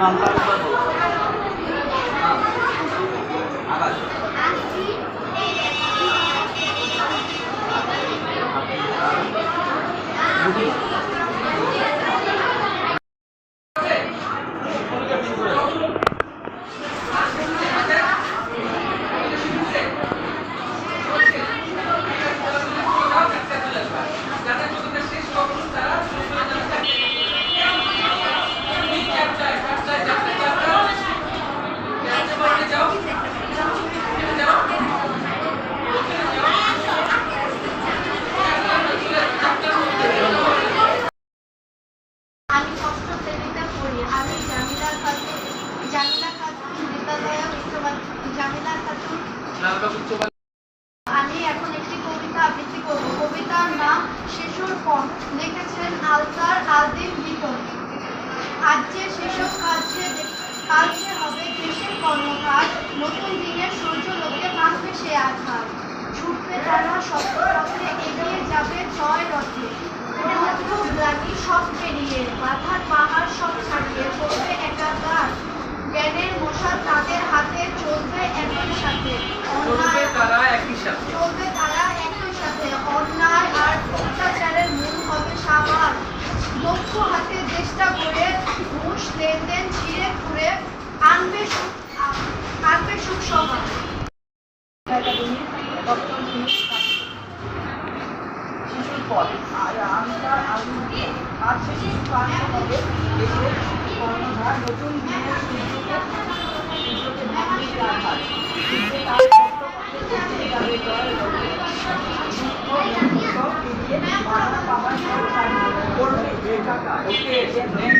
नाम আমি এখন একটি কবিতা আবৃত্তি করব। কবিতার নাম শিশুর পথ লিখেছেন আলতার আদিম লিখন আজ শিশুর কাছে কাছে হবে, দেশের কর্মকাজ, নতুন দিনের সূর্য লোকে মাখবে সে আঘাত ছুটবে তারা সত্য এগিয়ে যাবে জয় রথে। গ্লানি সব পেরিয়ে মাথার পাহাড় সব ছাড়িয়ে চলবে একাকার। জ্ঞানের মশাল তাদের হাতে চলবে একই সাথে। সুসংবাদ শিশুর পর আর আমরা নতুন দিনের সূর্যকে সূর্যকে ভাঙিয়ে রাখার সূর্য তার সব মিলিয়ে বাধা পাওয়ার পর করবে ওকে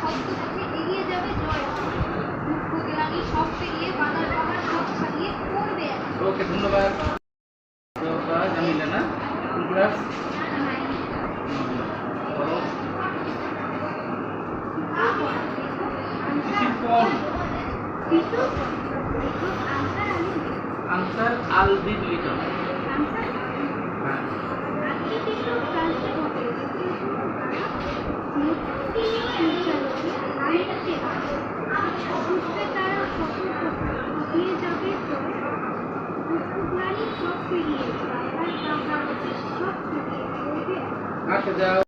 সব কিছু এগিয়ে যাবে জয়। দুঃখ গ্লানি সব পেরিয়ে সব ছাড়িয়ে পড়বে ওকে ধন্যবাদ। আনসার লিটন। হ্যাঁ। হাসে যাও।